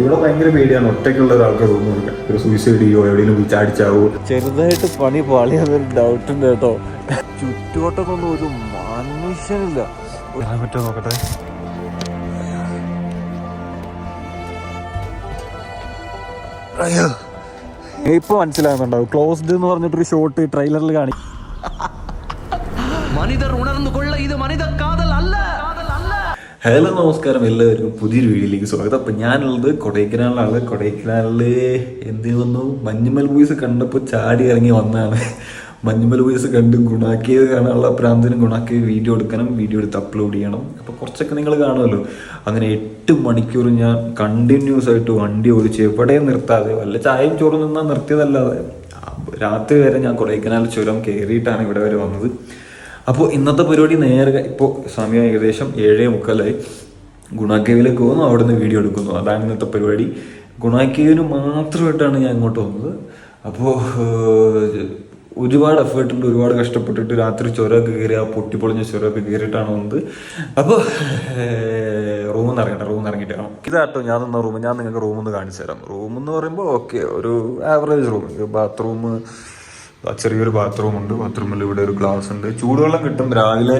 ഇവിടെ ഭയങ്കര പേടിയാണ്. ഒറ്റയ്ക്കുള്ള ഒരാൾക്ക് റൂമില്ല ഒരു സൂയിസൈഡ് ചെയ്യോ എവിടെയെങ്കിലും പോയി ചെറുതായിട്ട് പണി പാളിയാന്നൊരു ഡൗട്ട് ഉണ്ട് കേട്ടോ. ചുറ്റുവട്ടമൊന്നും ഒരു മനുഷ്യനില്ല. പറ്റുമോ നോക്കട്ടെ. ഇപ്പൊ മനസ്സിലാകുന്നുണ്ടാവും. ക്ലോസ്ഡ് എന്ന് പറഞ്ഞിട്ടൊരു ഷോട്ട് ട്രെയിലറിൽ കാണി മനിതർ ഉണർന്നു കൊള്ള ഇത് മനിത കാത ഹലോ നമസ്കാരം എല്ലാവർക്കും. പുതിയൊരു വീഡിയോയിലേക്ക് സ്വാഗതം. അപ്പം ഞാനുള്ളത് കൊടൈക്കനാലിലാണ്. കൊടൈക്കനാലിൽ എന്ത് വന്നു മഞ്ഞുമൽ ബോയ്സ് കണ്ടപ്പോൾ ചാടി ഇറങ്ങി വന്നാണ് മഞ്ഞുമൽ ബോയ്സ് കണ്ട് ഗുണാക്കിയത് കാണാനുള്ള പ്രാന്തിനും ഗുണാക്കി വീഡിയോ എടുക്കണം. വീഡിയോ എടുത്ത് അപ്ലോഡ് ചെയ്യണം. അപ്പോൾ കുറച്ചൊക്കെ നിങ്ങൾ കാണുമല്ലോ. അങ്ങനെ എട്ട് മണിക്കൂർ ഞാൻ കണ്ടിന്യൂസ് ആയിട്ട് വണ്ടി ഓടിച്ച് എവിടെയും നിർത്താതെ വല്ല ചായയും ചോറും നിന്നാൽ നിർത്തിയതല്ലാതെ. രാത്രി വരെ ഞാൻ കൊടൈക്കനാൽ ചുരം കയറിയിട്ടാണ് ഇവിടെ വരെ വന്നത്. അപ്പോൾ ഇന്നത്തെ പരിപാടി നേരെ ഇപ്പോൾ സമയം ഏകദേശം ഏഴേ മുക്കാലായി. ഗുണാക്കേവിലേക്ക് പോകുന്നു അവിടെ നിന്ന് വീഡിയോ എടുക്കുന്നു. അതാണ് ഇന്നത്തെ പരിപാടി. ഗുണാക്കേവിന് മാത്രമായിട്ടാണ് ഞാൻ ഇങ്ങോട്ട് വന്നത്. അപ്പോൾ ഒരുപാട് എഫേർട്ട് ഉണ്ട് ഒരുപാട് കഷ്ടപ്പെട്ടിട്ട് രാത്രി ചുരമൊക്കെ കയറി ആ പൊട്ടിപ്പൊളിഞ്ഞ ചുരമൊക്കെ കയറിയിട്ടാണ് വന്നത്. അപ്പോൾ റൂമിൽ നിന്ന് ഇറങ്ങട്ടെ റൂമിൽ നിന്ന് ഇറങ്ങിയിട്ട് ഇതാട്ടോ ഞാൻ നിന്ന റൂം ഞാൻ നിങ്ങൾക്ക് റൂമിൽ നിന്ന് കാണിച്ചു തരാം. റൂം എന്ന് പറയുമ്പോൾ ഓക്കെ ഒരു ആവറേജ് റൂം ബാത്റൂം ചെറിയൊരു ബാത്റൂം ഉണ്ട്. ബാത്റൂമിൽ ഇവിടെ ഒരു ഗ്ലാസ് ഉണ്ട്. ചൂടുവെള്ളം കിട്ടും രാവിലെ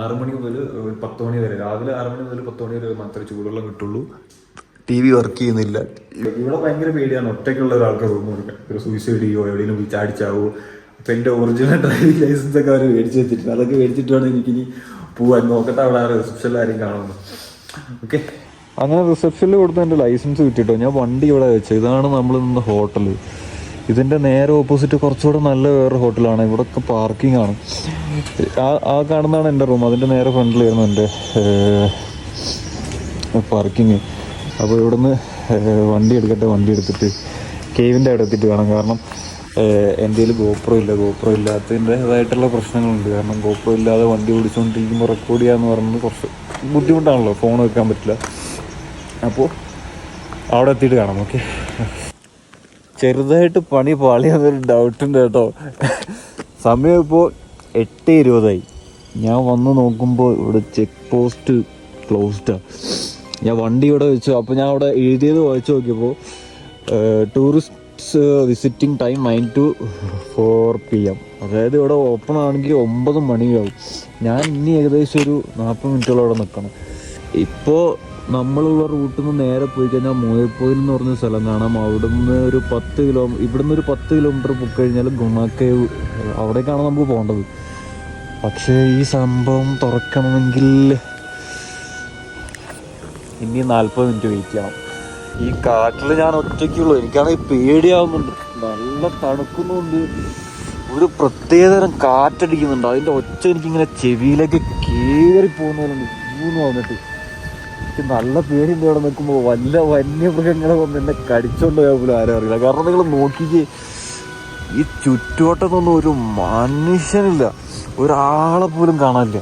ആറു മണി മുതൽ പത്ത് മണി വരെ. രാവിലെ ആറു മണി മുതൽ പത്ത് മണി വരെ മാത്രമേ ചൂടുവെള്ളം കിട്ടുള്ളൂ. ടി വി വർക്ക് ചെയ്യുന്നില്ല. ഇവിടെ ഭയങ്കര പേടിയാണ്. ഒറ്റയ്ക്കുള്ള ഒരാൾക്ക് റൂം കൊടുക്കാൻ. ഒരു സൂയിസൈഡ് ചെയ്യോ എവിടെയെങ്കിലും വിചാരിച്ചാവോ അപ്പൊ എന്റെ ഒറിജിനൽ ഡ്രൈവിംഗ് ലൈസൻസ് ഒക്കെ അവർ മേടിച്ച് വെച്ചിട്ടുണ്ട്. അതൊക്കെ മേടിച്ചിട്ട് വേണം എനിക്കിനി പോവാൻ. നോക്കട്ടെ അവിടെ ആ റിസപ്ഷനിൽ ആരെയും കാണുന്നു ഓക്കെ അങ്ങനെ റിസപ്ഷനിൽ കൊടുത്ത എന്റെ ലൈസൻസ് കിട്ടിട്ടോ. ഞാൻ വണ്ടി ഇവിടെ വെച്ചു. ഇതാണ് നമ്മൾ നിന്ന ഹോട്ടൽ ഇതിന്റെ നേരെ ഓപ്പോസിറ്റ് കുറച്ചുകൂടെ നല്ല വേറൊരു ഹോട്ടലാണ് ഇവിടെയൊക്കെ പാർക്കിംഗ് ആണ്. ആ കാണുന്നതാണ് എന്റെ റൂം അതിന്റെ നേരെ ഫ്രണ്ടിലായിരുന്നു എന്റെ പാർക്കിങ് അപ്പോൾ ഇവിടുന്ന് വണ്ടി എടുക്കട്ടെ വണ്ടി എടുത്തിട്ട് കേവിന്റെ അവിടെ എത്തിയിട്ട് വേണം. കാരണം എന്റെ കയ്യിൽ ഗോപ്രോ ഇല്ല. ഗോപ്രോ ഇല്ലാത്തതിന്റെതായിട്ടുള്ള പ്രശ്നങ്ങളുണ്ട്. കാരണം ഗോപ്രോ ഇല്ലാതെ വണ്ടി ഓടിച്ചുകൊണ്ടിരിക്കുമ്പോൾ റെക്കോർഡ് ചെയ്യാന്ന് പറയുന്നത് കുറച്ച് ബുദ്ധിമുട്ടാണല്ലോ. ഫോൺ വെക്കാൻ പറ്റില്ല. അപ്പോൾ അവിടെ എത്തിയിട്ട് കാണാം. ഓക്കെ ചെറുതായിട്ട് പണി പാളിയാന്നൊരു ഡൗട്ട് ഉണ്ട് കേട്ടോ. സമയം ഇപ്പോൾ എട്ട് ഇരുപതായി ഞാൻ വന്ന് നോക്കുമ്പോൾ ഇവിടെ ചെക്ക് പോസ്റ്റ് ക്ലോസ്ഡാണ് ഞാൻ വണ്ടി ഇവിടെ വെച്ചു. അപ്പോൾ ഞാൻ അവിടെ എഴുതിയത് വായിച്ചു നോക്കിയപ്പോൾ tourist visiting time nine to four P M അതായത് ഇവിടെ ഓപ്പൺ ആണെങ്കിൽ ഒമ്പത് മണിയാവും. ഞാൻ ഇനി ഏകദേശം ഒരു നാൽപ്പത് മിനിറ്റോളം അവിടെ നിൽക്കണം. ഇപ്പോൾ നമ്മളുള്ള റൂട്ടിൽ നിന്ന് നേരെ പോയി കഴിഞ്ഞാൽ മോയപ്പോയിൽ എന്ന് പറഞ്ഞ സ്ഥലം കാണാം. അവിടുന്ന് ഒരു പത്ത് കിലോ ഇവിടുന്ന് ഒരു പത്ത് കിലോമീറ്റർ പോയി കഴിഞ്ഞാൽ ഗുണക്കേവ് അവിടേക്കാണ് നമുക്ക് പോകേണ്ടത്. പക്ഷേ ഈ സംഭവം തുറക്കണമെങ്കിൽ ഇനി നാൽപ്പത് മിനിറ്റ് വെയിറ്റ് ചെയ്യണം. ഈ കാട്ടിൽ ഞാൻ ഒറ്റയ്ക്കുള്ളൂ. എനിക്കാണെങ്കിൽ പേടിയാവുന്നുണ്ട്. നല്ല തണുക്കുന്നുണ്ട്. ഒരു പ്രത്യേകതരം കാറ്റടിക്കുന്നുണ്ട്. അതിന്റെ ഒച്ച എനിക്കിങ്ങനെ ചെവിയിലേക്ക് കയറി പോകുന്ന പോലെ ഊന്ന് വന്നിട്ട് എനിക്ക് നല്ല പേടിയുണ്ട് അവിടെ നിൽക്കുമ്പോൾ. വല്ല വന്യമൃഗങ്ങളെ വന്ന് എന്നെ കടിച്ചോണ്ട് പോയാൽ പോലും ആരും അറിയില്ല. കാരണം നിങ്ങൾ നോക്കിയിട്ട് ഈ ചുറ്റുവട്ടത്തൊന്നും ഒരു മനുഷ്യനില്ല. ഒരാളെ പോലും കാണാനില്ല.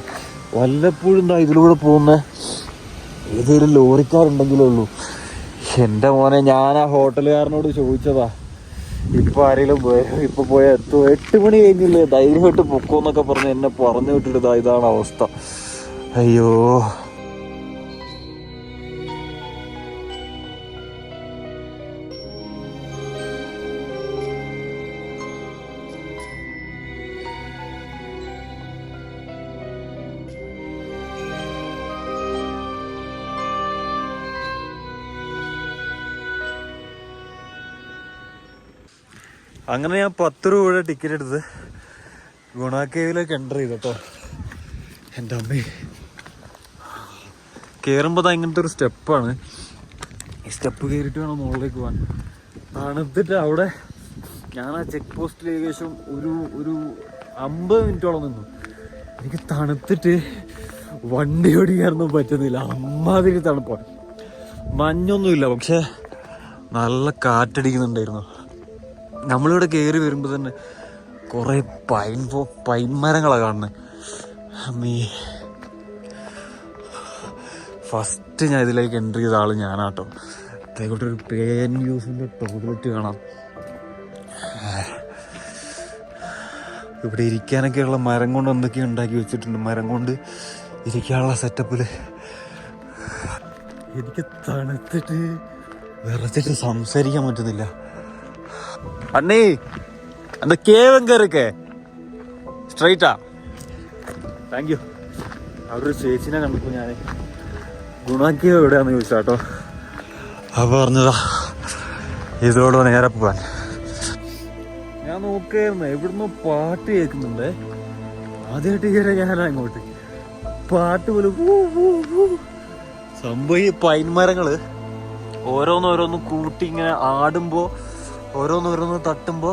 വല്ലപ്പോഴും എന്താ ഇതിലൂടെ പോകുന്ന ഏതൊരു ലോറിക്കാരുണ്ടെങ്കിലേ ഉള്ളൂ. എന്റെ മോനെ ഞാൻ ആ ഹോട്ടലുകാരനോട് ചോദിച്ചതാ. ഇപ്പം ആരെങ്കിലും ഇപ്പം പോയാൽ എത്തുമോ എട്ട് മണി കഴിഞ്ഞില്ലേ? ധൈര്യമായിട്ട് പൊക്കോന്നൊക്കെ പറഞ്ഞ് എന്നെ പറഞ്ഞു വിട്ടിട്ട് ഇതാ ഇതാണ് അവസ്ഥ. അയ്യോ. അങ്ങനെ ഞാൻ പത്ത് രൂപയുടെ ടിക്കറ്റ് എടുത്ത് ഗുണാക്കേവിലേക്ക് എന്റർ ചെയ്തു കേട്ടോ എന്റെ അമ്മേ. കയറുമ്പോൾ അങ്ങനത്തെ ഒരു സ്റ്റെപ്പാണ്. ഈ സ്റ്റെപ്പ് കയറിയിട്ട് വേണം മുകളിലേക്ക് പോകാൻ. തണുത്തിട്ട് അവിടെ ഞാൻ ആ ചെക്ക് പോസ്റ്റിൽ ഏകദേശം ഒരു ഒരു അമ്പത് മിനിറ്റോളം നിന്നു. എനിക്ക് തണുത്തിട്ട് വണ്ടി ഓടിക്കാനൊന്നും പറ്റുന്നില്ല. അമ്മാതിരി തണുപ്പാണ്. മഞ്ഞൊന്നുമില്ല പക്ഷെ നല്ല കാറ്റടിക്കുന്നുണ്ടായിരുന്നു. നമ്മളിവിടെ കയറി വരുമ്പോൾ തന്നെ കുറേ പൈൻ പോ പൈൻ മരങ്ങളാണ് കാണുന്നത് അമ്മീ. ഫസ്റ്റ് ഞാൻ ഇതിലേക്ക് എൻട്രി ചെയ്ത ആൾ ഞാനാട്ടോ. അതേക്കൂട്ട് ഒരു പേൻ യൂസിന്റെ ടോയ്ലറ്റ് കാണാം. ഇവിടെ ഇരിക്കാനൊക്കെയുള്ള മരം കൊണ്ട് എന്തൊക്കെയോ ഉണ്ടാക്കി വെച്ചിട്ടുണ്ട്. മരം കൊണ്ട് ഇരിക്കാനുള്ള സെറ്റപ്പിൽ എനിക്ക് തണുത്തിട്ട് വിറച്ചിട്ട് സംസാരിക്കാൻ പറ്റുന്നില്ല. അണ്ണി അന്ന് കേവം எங்க സ്ട്രൈറ്റാ. താങ്ക് യു അവിടെ ചേച്ചിനെ കണ്ടപ്പോൾ ഞാൻ ഗുണാക്കിയ എവിടെയാന്ന് ചോദിച്ചാട്ടോ അപ്പോൾ പറഞ്ഞതാ ഇതോടെ നേരെ പോവാൻ. ഞാൻ നോക്കായിരുന്നു എവിടുന്ന് പാട്ട് കേൾക്കുന്നുണ്ട്. ആദ്യമായിട്ട് കയറി ഞാൻ ഇങ്ങോട്ട്. പാട്ട് പോലെ സംഭവം ഈ പൈൻ മരങ്ങൾ ഓരോന്നോരോന്ന് കൂട്ടി ഇങ്ങനെ ആടുമ്പോൾ ഓരോന്നോരോന്ന് തട്ടുമ്പോ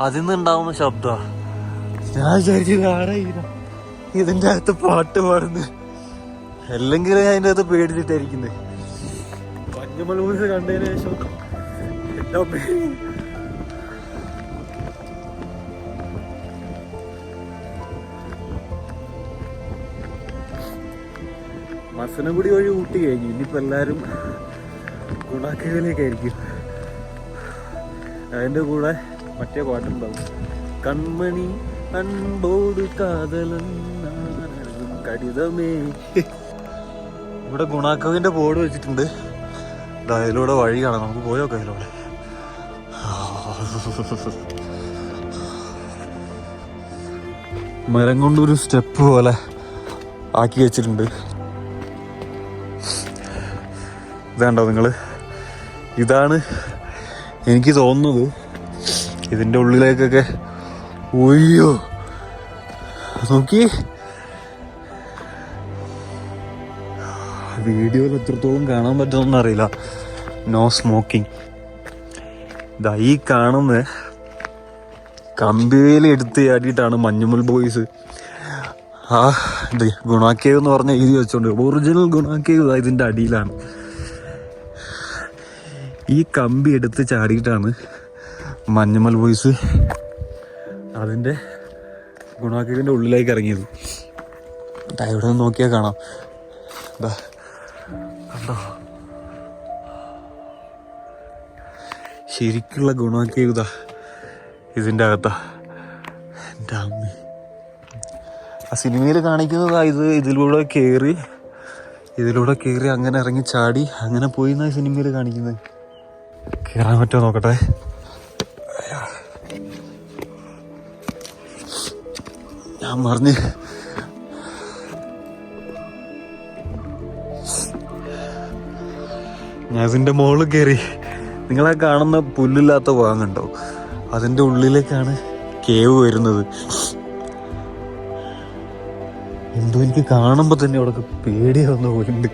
അതിൽ നിന്നുണ്ടാവുന്ന ശബ്ദമാണ് ഞാൻ വിചാരിച്ചു ആരാ ഇതിന്റെ അകത്ത് പാട്ട് പാടുന്നത് അല്ലെങ്കിൽ ഞാൻ അതിന്റെ അകത്ത് പേടിച്ചിട്ടായിരിക്കുന്നത് മഞ്ഞുമൽ മൂസ് കണ്ടതിന് ശേഷം. മസനഗുടി വഴി ഊട്ടി കഴിഞ്ഞു. ഇനിയിപ്പോ എല്ലാരും ഗുണാക്കേവിലേക്കായിരിക്കും അതിന്റെ കൂടെ മറ്റേ പാട്ടുണ്ടാവും. കൺമണി അൻപോട് കാതലൻ കടിതമേ. ഇവിടെ ഗുണാക്കവിന്റെ ബോർഡ് വെച്ചിട്ടുണ്ട്. അതിലൂടെ വഴി കാണാം. നമുക്ക് പോയോക്കാം അതിലൂടെ. മരം കൊണ്ടൊരു സ്റ്റെപ്പ് പോലെ ആക്കി വെച്ചിട്ടുണ്ട്. ഇതാണ്ടോ നിങ്ങൾ ഇതാണ് എനിക്ക് തോന്നുന്നത് ഇതിന്റെ ഉള്ളിലേക്കൊക്കെ ഒയ്യോ നോക്കി. വീഡിയോയിൽ എത്രത്തോളം കാണാൻ പറ്റുമെന്ന് അറിയില്ല. നോ സ്മോക്കിംഗ് ഇതാ ഈ കാണുന്ന കമ്പിവേലി എടുത്ത് ചാടിയിട്ടാണ് മഞ്ഞുമൽ ബോയ്സ് ആ ഗുണാക്കേവ് എന്ന് പറഞ്ഞ എഴുതി വെച്ചോണ്ട്. ഒറിജിനൽ ഗുണാക്കേവ് ഇതാ ഇതിന്റെ അടിയിലാണ്. ഈ കമ്പി എടുത്ത് ചാടിയിട്ടാണ് മഞ്ഞമൽ ബോയ്സ് അതിന്റെ ഗുണാക്കിന്റെ ഉള്ളിലേക്ക് ഇറങ്ങിയത്. ഇവിടെ നിന്ന് നോക്കിയാൽ കാണാം. ദാ കണ്ടോ? ശരിക്കുള്ള ഗുണമൊക്കെ ഇതാ. ഇതിന്റെ അകത്താ. എന്റെ അമ്മ. ആ സിനിമയിൽ കാണിക്കുന്നതാ ഇത്. ഇതിലൂടെ കയറി ഇതിലൂടെ കയറി അങ്ങനെ ഇറങ്ങി ചാടി അങ്ങനെ പോയി എന്നാ സിനിമയിൽ കാണിക്കുന്നത്? കയറാൻ പറ്റുമോ നോക്കട്ടെ? ഞാൻ മറിഞ്ഞ്. ഞാൻ ഇതിന്റെ മുകളിൽ കയറി നിങ്ങളെ കാണുന്ന പുല്ലില്ലാത്ത ഭാഗമുണ്ടോ അതിന്റെ ഉള്ളിലേക്കാണ് കേവ് വരുന്നത്. എന്തോ എനിക്ക് കാണുമ്പോ തന്നെ അവിടെ പേടിയാവുന്ന പോലുണ്ട്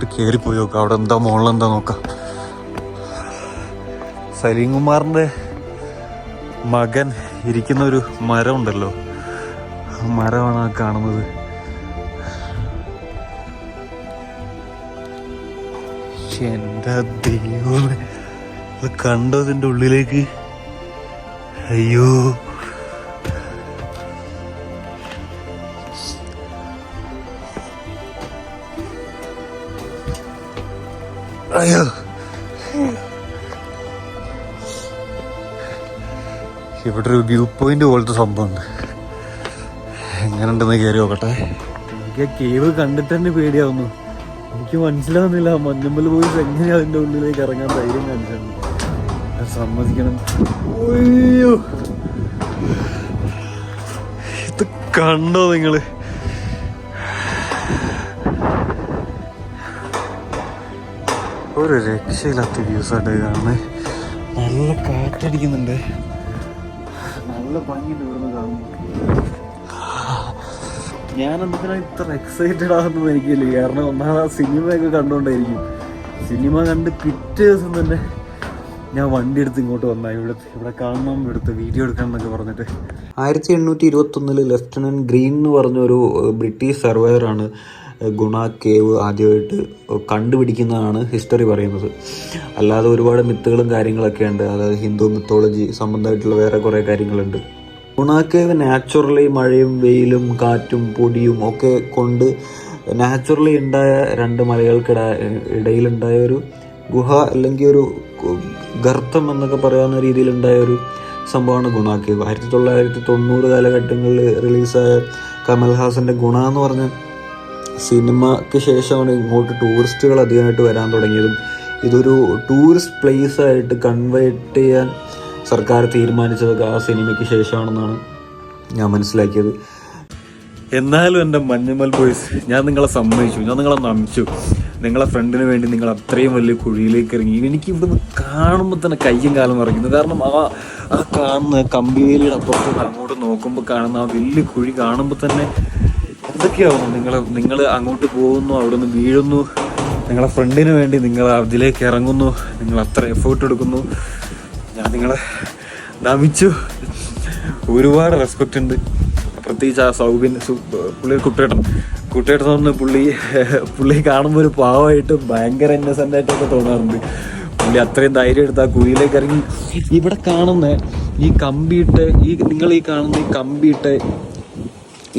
അങ്ങോട്ട് കയറിപ്പോയി നോക്കാം. അവിടെ എന്താ മുകളിലെന്താ നോക്കാം. സലീം കുമാറിന്റെ മകൻ ഇരിക്കുന്ന ഒരു മരം ഉണ്ടല്ലോ ആ മരമാണ് ആ കാണുന്നത്. എന്റെ ദൈവമേ അത് കണ്ടോ ഇതിന്റെ ഉള്ളിലേക്ക്? അയ്യോ. അയ്യോ. ഇവിടെ ഒരു വ്യൂ പോയിന്റ് പോലത്തെ സംഭവമുണ്ട് എങ്ങനെയുണ്ടെന്ന് കയറി നോക്കട്ടെ. എനിക്ക് ആ കേവ് കണ്ടിട്ട് തന്നെ പേടിയാവുന്നു. എനിക്ക് മനസ്സിലാവുന്നില്ല മഞ്ഞമ്പൽ പോയി എങ്ങനെയാ അതിന്റെ ഉള്ളിലേക്ക് ഇറങ്ങാൻ ധൈര്യം കാണിച്ചാണ് ഞാൻ സമ്മതിക്കണം. അയ്യോ. ഇത് കണ്ടോ നിങ്ങൾ? ഒരു രക്ഷയില്ലാത്ത വ്യൂസ് ആയിട്ട് കാണുന്നത് നല്ല കാറ്റടിക്കുന്നുണ്ട്. നല്ല ഭംഗി കാണുന്നു ഞാൻ എന്തിനാ ഇത്ര എക്സൈറ്റഡ് ആകുന്നത് എനിക്കില്ല? കാരണം ഒന്നാമത് ആ സിനിമയൊക്കെ കണ്ടുകൊണ്ടായിരിക്കും സിനിമ കണ്ട് പിറ്റേ ദിവസം തന്നെ ഞാൻ വണ്ടി എടുത്ത് ഇങ്ങോട്ട് വന്ന. ഇവിടെ ഇവിടെ കാണണം എടുത്ത് വീഡിയോ എടുക്കണം എന്നൊക്കെ പറഞ്ഞിട്ട്. ആയിരത്തി എണ്ണൂറ്റി ഇരുപത്തൊന്നിൽ ലെഫ്റ്റനന്റ് ഗ്രീൻ എന്ന് പറഞ്ഞൊരു ഒരു ബ്രിട്ടീഷ് സർവേയറാണ് ഗുണ കേവ് ആദ്യമായിട്ട് കണ്ടുപിടിക്കുന്നതാണ് ഹിസ്റ്ററി പറയുന്നത്. അല്ലാതെ ഒരുപാട് മിത്തുകളും കാര്യങ്ങളൊക്കെ ഉണ്ട്. അതായത് ഹിന്ദു മിത്തോളജി സംബന്ധമായിട്ടുള്ള വേറെ കുറേ കാര്യങ്ങളുണ്ട്. ഗുണ കേവ് നാച്ചുറലി മഴയും വെയിലും കാറ്റും പൊടിയും ഒക്കെ കൊണ്ട് നാച്ചുറലി ഉണ്ടായ രണ്ട് മലകൾക്കിട ഇടയിലുണ്ടായ ഒരു ഗുഹ അല്ലെങ്കിൽ ഒരു ഗർത്തം എന്നൊക്കെ പറയാവുന്ന രീതിയിലുണ്ടായ ഒരു സംഭവമാണ് ഗുണ കേവ് ആയിരത്തി തൊള്ളായിരത്തി തൊണ്ണൂറ് കാലഘട്ടങ്ങളിൽ റിലീസായ കമൽഹാസന്റെ ഗുണ എന്ന് പറഞ്ഞ സിനിമയ്ക്ക് ശേഷമാണ് ഇങ്ങോട്ട് ടൂറിസ്റ്റുകൾ അധികമായിട്ട് വരാൻ തുടങ്ങിയതും ഇതൊരു ടൂറിസ്റ്റ് പ്ലേസ് ആയിട്ട് കൺവേർട്ട് ചെയ്യാൻ സർക്കാർ തീരുമാനിച്ചതൊക്കെ ആ സിനിമയ്ക്ക് ശേഷമാണെന്നാണ് ഞാൻ മനസ്സിലാക്കിയത്. എന്നാലും എന്റെ മഞ്ഞുമൽ ബോയ്സ് ഞാൻ നിങ്ങളെ സമ്മതിച്ചു. ഞാൻ നിങ്ങളെ നമിച്ചു. നിങ്ങളെ ഫ്രണ്ടിന് വേണ്ടി നിങ്ങൾ അത്രയും വലിയ കുഴിയിലേക്ക് ഇറങ്ങി. എനിക്ക് ഇവിടുന്ന് കാണുമ്പോൾ തന്നെ കയ്യും കാലം ഇറങ്ങുന്നു കാരണം ആ ആ കാണുന്ന കമ്പിവേലിയുടെ അപ്പുറത്ത് അങ്ങോട്ട് നോക്കുമ്പോൾ കാണുന്ന ആ വലിയ കുഴി കാണുമ്പോൾ തന്നെ എന്തൊക്കെയാവുന്നു? നിങ്ങൾ നിങ്ങൾ അങ്ങോട്ട് പോകുന്നു അവിടെ നിന്ന് വീഴുന്നു. നിങ്ങളെ ഫ്രണ്ടിന് വേണ്ടി നിങ്ങൾ അതിലേക്ക് ഇറങ്ങുന്നു. നിങ്ങൾ അത്ര എഫേർട്ട് എടുക്കുന്നു. ഞാൻ നിങ്ങളെ നമിച്ചു. ഒരുപാട് റെസ്പെക്റ്റ് ഉണ്ട്. പ്രത്യേകിച്ച് ആ സൗബിൻ പുള്ളി കുട്ടേട്ടൻ കുട്ടേട്ടൻ തോന്നുന്നു പുള്ളി പുള്ളി കാണുമ്പോൾ ഒരു പാവമായിട്ട് ഭയങ്കര ഇന്നസെന്റ് ആയിട്ടൊക്കെ തോന്നാറുണ്ട്. പുള്ളി അത്രയും ധൈര്യം എടുത്ത് ആ കുഴിയിലേക്ക് ഇറങ്ങി. ഇവിടെ കാണുന്ന ഈ കമ്പിയിട്ട് ഈ നിങ്ങൾ ഈ കാണുന്ന ഈ കമ്പിയിട്ട്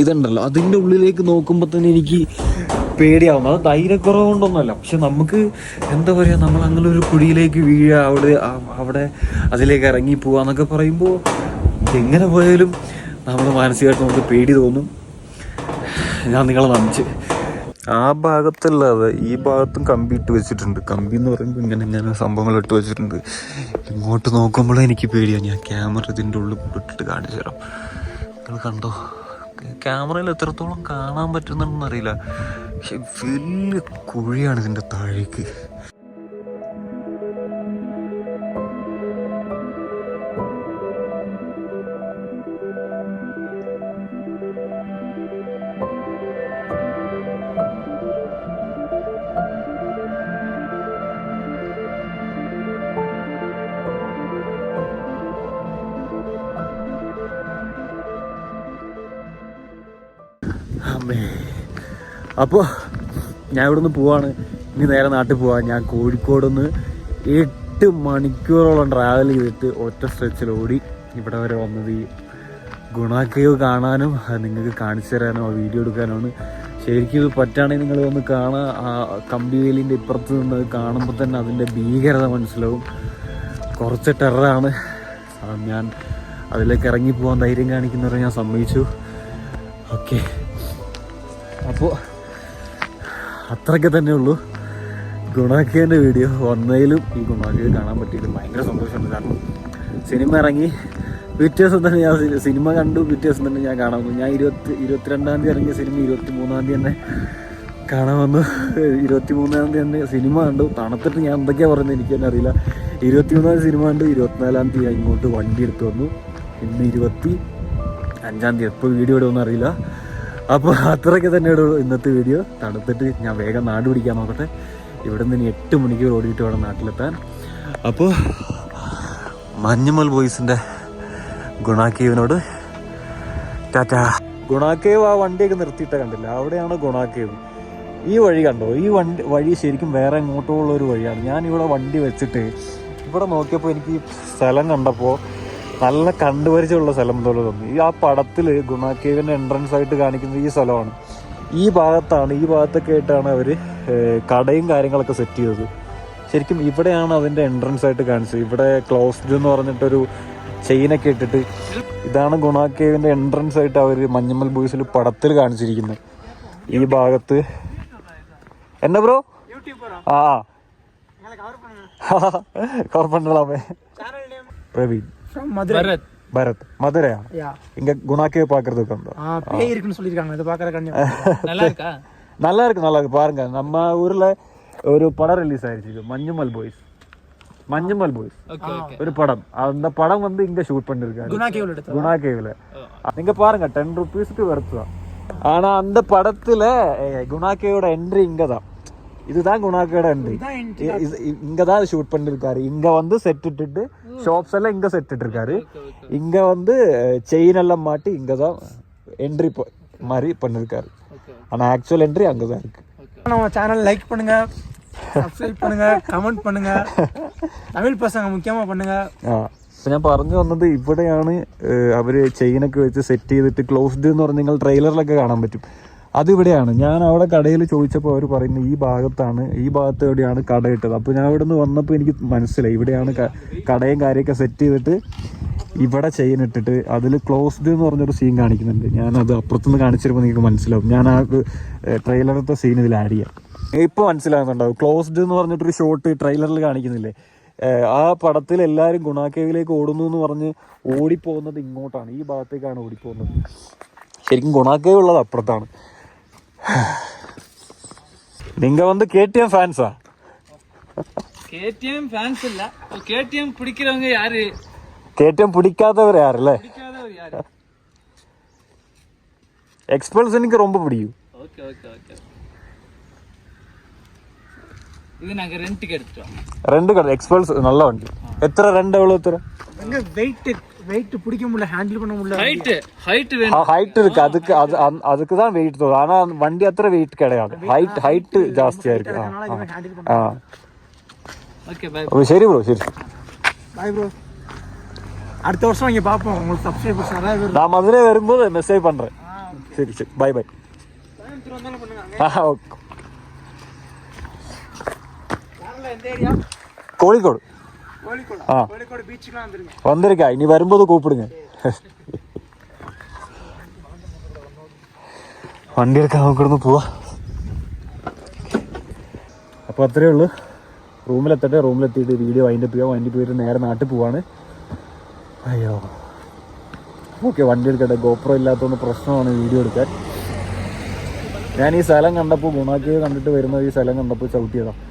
ഇതുണ്ടല്ലോ. അതിന്റെ ഉള്ളിലേക്ക് നോക്കുമ്പോൾ തന്നെ എനിക്ക് പേടിയാവും. അത് ധൈര്യക്കുറവ് കൊണ്ടൊന്നുമല്ല പക്ഷെ നമുക്ക് എന്താ പറയുക നമ്മൾ അങ്ങനെ ഒരു കുഴിയിലേക്ക് വീഴുക അവിടെ അവിടെ അതിലേക്ക് ഇറങ്ങി പോവുക എന്നൊക്കെ പറയുമ്പോൾ എങ്ങനെ പോയാലും നമ്മൾ മാനസികമായിട്ട് നമുക്ക് പേടി തോന്നും. ഞാൻ നിങ്ങളെ നമിച്ച്. ആ ഭാഗത്തല്ലാതെ ഈ ഭാഗത്തും കമ്പി ഇട്ട് വെച്ചിട്ടുണ്ട്. കമ്പി എന്ന് പറയുമ്പോൾ ഇങ്ങനെ ഇങ്ങനെ സംഭവങ്ങൾ ഇട്ട് വെച്ചിട്ടുണ്ട്. ഇങ്ങോട്ട് നോക്കുമ്പോഴേ എനിക്ക് പേടിയാണ് ഞാൻ ക്യാമറ ഇതിന്റെ ഉള്ളിൽ ഇട്ടിട്ട് കാണിച്ചു തരാം. നിങ്ങൾ കണ്ടോ? ക്യാമറയിൽ എത്രത്തോളം കാണാൻ പറ്റുന്നുണ്ടെന്നറിയില്ല പക്ഷെ വലിയ കുഴിയാണ് ഇതിന്റെ താഴേക്ക്. അമ്മേ അപ്പോൾ ഞാൻ ഇവിടെ നിന്ന് പോവാണ്. ഇനി നേരെ നാട്ടിൽ പോവാം. ഞാൻ കോഴിക്കോട് നിന്ന് എട്ട് മണിക്കൂറോളം ട്രാവൽ ചെയ്തിട്ട് ഒറ്റ സ്ട്രെച്ചിൽ ഓടി ഇവിടെ വരെ വന്നത് ഈ ഗുണാക്കയോ കാണാനും നിങ്ങൾക്ക് കാണിച്ചു തരാനോ വീഡിയോ എടുക്കാനുമാണ് ശരിക്കും ഇത് പറ്റുകയാണെങ്കിൽ നിങ്ങൾ ഒന്ന് കാണാൻ ആ കമ്പിവേലിന്റെ ഇപ്പുറത്ത് നിന്ന് കാണുമ്പോൾ തന്നെ അതിന്റെ ഭീകരത മനസ്സിലാവും. കുറച്ച് ടെററാണ് ഞാൻ അതിലേക്ക് ഇറങ്ങി പോകാൻ ധൈര്യം കാണിക്കുന്നവരെ ഞാൻ സമ്മതിച്ചു. ഓക്കെ അപ്പോൾ അത്രയ്ക്ക് തന്നെ ഉള്ളൂ. ഗുണാക്കേന്റെ വീഡിയോ വന്നതിലും ഈ ഗുണാക്കിയെ കാണാൻ പറ്റിയത് ഭയങ്കര സന്തോഷമുണ്ട്. കാരണം സിനിമ ഇറങ്ങി പിറ്റേ തന്നെ ഞാൻ സിനിമ കണ്ടു. പിറ്റേ തന്നെ ഞാൻ കാണാൻ വന്നു. ഞാൻ ഇരുപത്തി ഇരുപത്തിരണ്ടാം തീയതി ഇറങ്ങിയ സിനിമ ഇരുപത്തി മൂന്നാം തീയതി തന്നെ കാണാൻ വന്നു. ഇരുപത്തി മൂന്നാം തീയതി തന്നെ സിനിമ കണ്ടു. തണുത്തിട്ട് ഞാൻ എന്തൊക്കെയാണ് പറയുന്നത് എനിക്ക് തന്നെ അറിയില്ല. ഇരുപത്തി മൂന്നാം തീയതി സിനിമ കണ്ടു. ഇരുപത്തിനാലാം തീയതി ഇങ്ങോട്ട് വണ്ടി എടുത്തു വന്നു. ഇന്ന് ഇരുപത്തി അഞ്ചാം തീയതി എപ്പോൾ വീഡിയോ ഇടുമെന്ന് അറിയില്ല. അപ്പോൾ അത്രയ്ക്ക് തന്നെയാണ് ഇന്നത്തെ വീഡിയോ തണുത്തിട്ട് ഞാൻ വേഗം നാട് പിടിക്കാൻ നോക്കട്ടെ. ഇവിടെ നിന്ന് ഇനി എട്ട് മണിക്കൂർ ഓടിയിട്ട് വേണം നാട്ടിലെത്താൻ. അപ്പോൾ മഞ്ഞുമൽ ബോയ്സിന്റെ ഗുണാക്കേവിനോട് ടാറ്റാ. ഗുണാക്കേവ് ആ വണ്ടിയൊക്കെ നിർത്തിയിട്ട കണ്ടില്ല. അവിടെയാണ് ഗുണാക്കേവ്. ഈ വഴി കണ്ടോ? ഈ വണ്ടി വഴി ശരിക്കും വേറെ എങ്ങോട്ടുള്ള ഒരു വഴിയാണ്. ഞാൻ ഇവിടെ വണ്ടി വെച്ചിട്ട് ഇവിടെ നോക്കിയപ്പോൾ എനിക്ക് സ്ഥലം കണ്ടപ്പോൾ നല്ല കണ്ടുപരിചയമുള്ള സ്ഥലം പോലെ തോന്നി ഈ ആ പടത്തിൽ ഗുണാക്കേവിന്റെ എൻട്രൻസ് ആയിട്ട് കാണിക്കുന്നത് ഈ സ്ഥലമാണ്. ഈ ഭാഗത്താണ് ഈ ഭാഗത്തൊക്കെ ആയിട്ടാണ് അവർ കടയും കാര്യങ്ങളൊക്കെ സെറ്റ് ചെയ്തത്. ശരിക്കും ഇവിടെയാണ് അതിന്റെ എൻട്രൻസ് ആയിട്ട് കാണിച്ചത്. ഇവിടെ ക്ലോസ്ഡ് എന്ന് പറഞ്ഞിട്ടൊരു ചെയിനൊക്കെ ഇട്ടിട്ട് ഇതാണ് ഗുണാക്കേവിന്റെ എൻട്രൻസ് ആയിട്ട് അവർ മഞ്ഞമ്മൽ ബോയ്സിൽ പടത്തിൽ കാണിച്ചിരിക്കുന്നത്. ഈ ഭാഗത്ത്. എന്നാ ബ്രോ? ആ കുഴപ്പമുണ്ടല്ലേ പ്രവീൺ. பரத் பரத் மதுரையா யா இங்க குணாக்கே பாக்குறதுக்கு வந்தோம் ஆ பேய் இருக்குன்னு சொல்லியிருக்காங்க. இது பார்க்கற கண்ணு நல்லா இருக்கா? நல்லா இருக்கு நல்லா இருக்கு. பாருங்க நம்ம ஊர்ல ஒரு படம் ரிலீஸ் ஆயிருச்சு. மஞ்சுமல் பாய்ஸ் மஞ்சுமல் பாய்ஸ் ஒரு படம். அந்த படம் வந்து இங்க ஷூட் பண்ணிருக்காரு. குணா கேவல் எடுத்து குணா கேவ்ல நீங்க பாருங்க டென் ருபீஸ்க்கு வருது தான். ஆனா அந்த படத்துல eh, குணா கேவோட என்ட்ரி இங்க தான் இதுதான் குணாக்கோட என்ட்ரி இதான் entry. இங்க தான் ஷூட் பண்ணிருக்காரு இங்க வந்து செட் இட்டுட்டு ஷாப்ஸ் எல்லாம் இங்க செட் இட்டிருக்காரு இங்க வந்து செயின் எல்லாம் மாட்டி இங்க தான் என்ட்ரி மாதிரி பண்ணிருக்காரு ஆனா ஆக்சுவல் என்ட்ரி அங்கதான் இருக்கு நம்ம சேனல் லைக் பண்ணுங்க சப்ஸ்கிரைப் பண்ணுங்க கமெண்ட் பண்ணுங்க தமிழ் பசங்க முக்கியமா பண்ணுங்க ആ അപ്പൊ ഞാൻ പറഞ്ഞു വന്നത് ഇവിടെയാണ് ഏഹ്, അവര് ചെയിനൊക്കെ വെച്ച് സെറ്റ് ചെയ്തിട്ട് ക്ലോസ്ഡ് എന്ന് പറഞ്ഞ് നിങ്ങൾ ട്രെയിലറിലൊക്കെ കാണാൻ പറ്റും അതിവിടെയാണ്. ഞാൻ അവിടെ കടയിൽ ചോദിച്ചപ്പോൾ അവർ പറയുന്നത് ഈ ഭാഗത്താണ് ഈ ഭാഗത്ത് എവിടെയാണ് കട ഇട്ടത്? അപ്പോൾ ഞാൻ ഇവിടെ നിന്ന് വന്നപ്പോൾ എനിക്ക് മനസ്സിലായി. ഇവിടെയാണ് കടയും കാര്യമൊക്കെ സെറ്റ് ചെയ്തിട്ട് ഇവിടെ ചെയിൻ ഇട്ടിട്ട് അതിൽ ക്ലോസ്ഡ് എന്ന് പറഞ്ഞൊരു സീൻ കാണിക്കുന്നുണ്ട്. ഞാനത് അപ്പുറത്തുനിന്ന് കാണിച്ചിരുമ്പോൾ നിങ്ങൾക്ക് മനസ്സിലാവും. ഞാൻ ആ ട്രെയിലറത്തെ സീൻ ഇതിൽ ആഡ് ചെയ്യാം. ഇപ്പോൾ മനസ്സിലാകുന്നുണ്ടാവും. ക്ലോസ്ഡ് എന്ന് പറഞ്ഞിട്ടൊരു ഷോട്ട് ട്രെയിലറിൽ കാണിക്കുന്നില്ലേ? ആ പടത്തിൽ എല്ലാവരും ഗുണാക്കേവിലേക്ക് ഓടുന്നു എന്ന് പറഞ്ഞ് ഓടിപ്പോകുന്നത് ഇങ്ങോട്ടാണ്. ഈ ഭാഗത്തേക്കാണ് ഓടിപ്പോകുന്നത്. ശരിക്കും ഗുണാക്കേവ് ഉള്ളത് അപ്പുറത്താണ്. நீங்க வந்து கேடிஎம் ஃபேன்ஸா கேடிஎம் ஃபேன்ஸ் இல்ல. கேடிஎம் பிடிக்கிறவங்க யாரு? கேடிஎம் பிடிக்காதவர் யாருல பிடிக்காதவர் யாரு? எக்ஸ்பல்ஸ் எனக்கு ரொம்ப பிடிக்கும். ஓகே ஓகே ஓகே ரெண்டுக்கு எடுத்தோம் ரெண்டு கடை எக்ஸ்பல்ஸ் நல்ல வண்டி. எத்தனை ரெண்டு எவ்வளோ வெயிட் வெயிட் பிடிக்க முடியல ஹேண்டில் பண்ண முடியல. ஹைட் ஹைட் ஹைட் இருக்கு. அதுக்கு அது அதுக்கு தான் வெயிட் தரும் ஆனா வண்டி அத்தனை வெயிட் கிடையாது. ஹைட் ஹைட் ஜாஸ்தியா இருக்கு. சரி ப்ரோ சரி. பை ப்ரோ அடுத்த வருஷம் இங்க பாப்போம். நான் மதுரை வரும்போது மெசேஜ் பண்றேன். சரி சரி. பை பை ஆ ஓகே. கோழிக்கோடு கோழிக்கோடு ஆ. கோழிக்கோடு பீச்சுக்குலாம் வந்துருங்க வந்திருக்கா இனி வரும்போது கூப்பிடுங்க വണ്ടി എടുക്കാൻ നമുക്കിവിടുന്ന് പോവാ അപ്പോൾ അത്രയേ ഉള്ളൂ റൂമിലെത്തട്ടെ റൂമിലെത്തിയിട്ട് വീഡിയോ വൈൻഡപ്പ് ചെയ്യാം വൈൻഡപ്പ് ചെയ്തിട്ട് നേരെ നാട്ടിൽ പോവാണ് അയ്യോ ഓക്കെ വണ്ടി എടുക്കട്ടെ ഗോപ്രോ ഇല്ലാത്തതുകൊണ്ട് പ്രശ്നമാണ് വീഡിയോ എടുക്കാൻ ഞാൻ ഈ സ്ഥലം കണ്ടപ്പോൾ ഗുണാക്കേവ് കണ്ടിട്ട് വരുന്നത് ഈ സ്ഥലം കണ്ടപ്പോൾ ചവിട്ടിയതാ ഏഹ്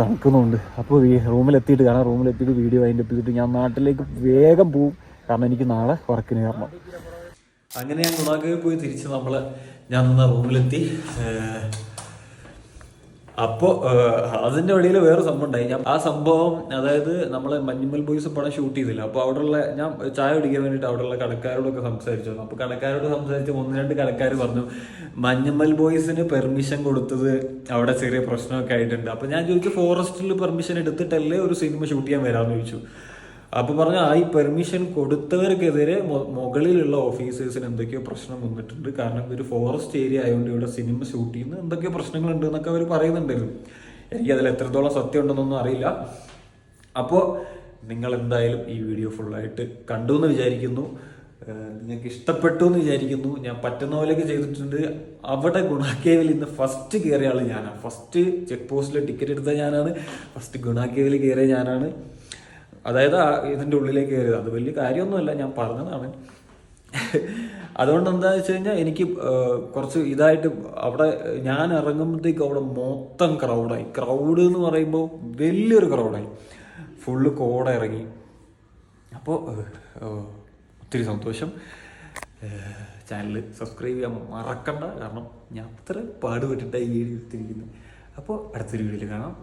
തണുക്കുന്നുണ്ട്. അപ്പോൾ റൂമിലെത്തിയിട്ട് കാരണം റൂമിലെത്തിയിട്ട് വീഡിയോ അതിന്റെ ചെയ്തിട്ട് ഞാൻ നാട്ടിലേക്ക് വേഗം പോവും. കാരണം എനിക്ക് നാളെ വർക്കിന് കാരണം അങ്ങനെ ഞാൻ ഗുണാക്കേവിൽ പോയി തിരിച്ച് നമ്മൾ ഞാൻ നിന്ന റൂമിലെത്തി. അപ്പോൾ അതിന്റെ ഇടയിൽ വേറെ സംഭവം ഉണ്ടായി. ഞാൻ ആ സംഭവം അതായത് നമ്മൾ മഞ്ഞുമൽ ബോയ്സ് പടം ഷൂട്ട് ചെയ്തില്ല. അപ്പോൾ അവിടെയുള്ള ഞാൻ ചായ കുടിക്കാൻ വേണ്ടിയിട്ട് അവിടെയുള്ള കടക്കാരോടൊക്കെ സംസാരിച്ചു. അപ്പോൾ കടക്കാരോട് സംസാരിച്ച് ഒന്ന് രണ്ട് കടക്കാർ പറഞ്ഞു മഞ്ഞുമൽ ബോയ്സിന് പെർമിഷൻ കൊടുത്തത് അവിടെ ചെറിയ പ്രശ്നമൊക്കെ ആയിട്ടുണ്ട്. അപ്പോൾ ഞാൻ ചോദിച്ചു ഫോറസ്റ്റിൽ പെർമിഷൻ എടുത്തിട്ടല്ലേ ഒരു സിനിമ ഷൂട്ട് ചെയ്യാൻ വരാമെന്ന് ചോദിച്ചു. അപ്പൊ പറഞ്ഞ ആ ഈ പെർമിഷൻ കൊടുത്തവർക്കെതിരെ മുകളിലുള്ള ഓഫീസേഴ്സിന് എന്തൊക്കെയോ പ്രശ്നം വന്നിട്ടുണ്ട്. കാരണം ഇതൊരു ഫോറസ്റ്റ് ഏരിയ ആയതുകൊണ്ട് ഇവിടെ സിനിമ ഷൂട്ട് ചെയ്യുന്ന എന്തൊക്കെയോ പ്രശ്നങ്ങളുണ്ട് എന്നൊക്കെ അവർ പറയുന്നുണ്ടായിരുന്നു. എനിക്ക് അതിൽ എത്രത്തോളം സത്യം ഉണ്ടെന്നൊന്നും അറിയില്ല. അപ്പോൾ നിങ്ങൾ എന്തായാലും ഈ വീഡിയോ ഫുള്ളായിട്ട് കണ്ടു എന്ന് വിചാരിക്കുന്നു. നിങ്ങൾക്ക് ഇഷ്ടപ്പെട്ടു എന്ന് വിചാരിക്കുന്നു. ഞാൻ പറ്റുന്ന പോലെയൊക്കെ ചെയ്തിട്ടുണ്ട്. അവിടെ ഗുണാക്കേവിൽ ഇന്ന് ഫസ്റ്റ് കയറിയ ആൾ ഞാനാണ് ഫസ്റ്റ് ചെക്ക് പോസ്റ്റിൽ ടിക്കറ്റ് എടുത്ത ഞാനാണ്. ഫസ്റ്റ് ഗുണാക്കേവിൽ കയറിയ ഞാനാണ്. അതായത് ഇതിന്റെ ഉള്ളിലേക്ക് കയറിയത്. അത് വലിയ കാര്യമൊന്നുമല്ല ഞാൻ പറഞ്ഞതാണ് അതുകൊണ്ട് എന്താ വെച്ച് കഴിഞ്ഞാൽ എനിക്ക് കുറച്ച് ഇതായിട്ട് അവിടെ ഞാൻ ഇറങ്ങുമ്പോഴത്തേക്ക് അവിടെ മൊത്തം ക്രൗഡായി ക്രൗഡ് എന്ന് പറയുമ്പോൾ വലിയൊരു ക്രൗഡായി ഫുള്ള് കോട ഇറങ്ങി. അപ്പോൾ ഒത്തിരി സന്തോഷം. ചാനൽ സബ്സ്ക്രൈബ് ചെയ്യാൻ മറക്കണ്ട. കാരണം ഞാൻ അത്ര പാടുപെട്ടിട്ടാണ് ഈ വീഡിയോ എടുത്തിരിക്കുന്നത് അപ്പോൾ അടുത്തൊരു വീഡിയോയിൽ കാണാം.